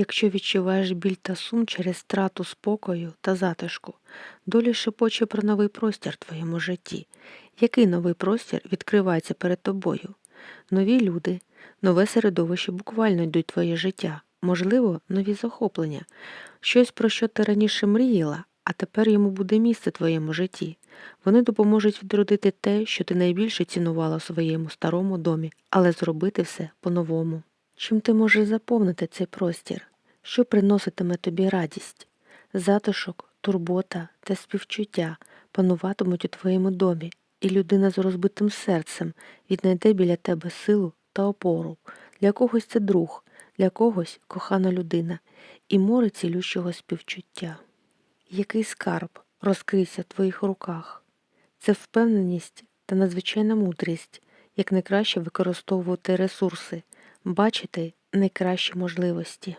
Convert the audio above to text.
Якщо відчуваєш біль та сум через втрату спокою та затишку, доля шепоче про новий простір в твоєму житті. Який новий простір відкривається перед тобою? Нові люди, нове середовище буквально йдуть твоє життя, можливо, нові захоплення, щось, про що ти раніше мріяла, а тепер йому буде місце в твоєму житті. Вони допоможуть відродити те, що ти найбільше цінувала в своєму старому домі, але зробити все по-новому. Чим ти можеш заповнити цей простір? Що приноситиме тобі радість? Затишок, турбота та співчуття пануватимуть у твоєму домі, і людина з розбитим серцем віднайде біля тебе силу та опору. Для когось це друг, для когось кохана людина і море цілющого співчуття. Який скарб розкрився в твоїх руках? Це впевненість та надзвичайна мудрість, як найкраще використовувати ресурси, бачити найкращі можливості.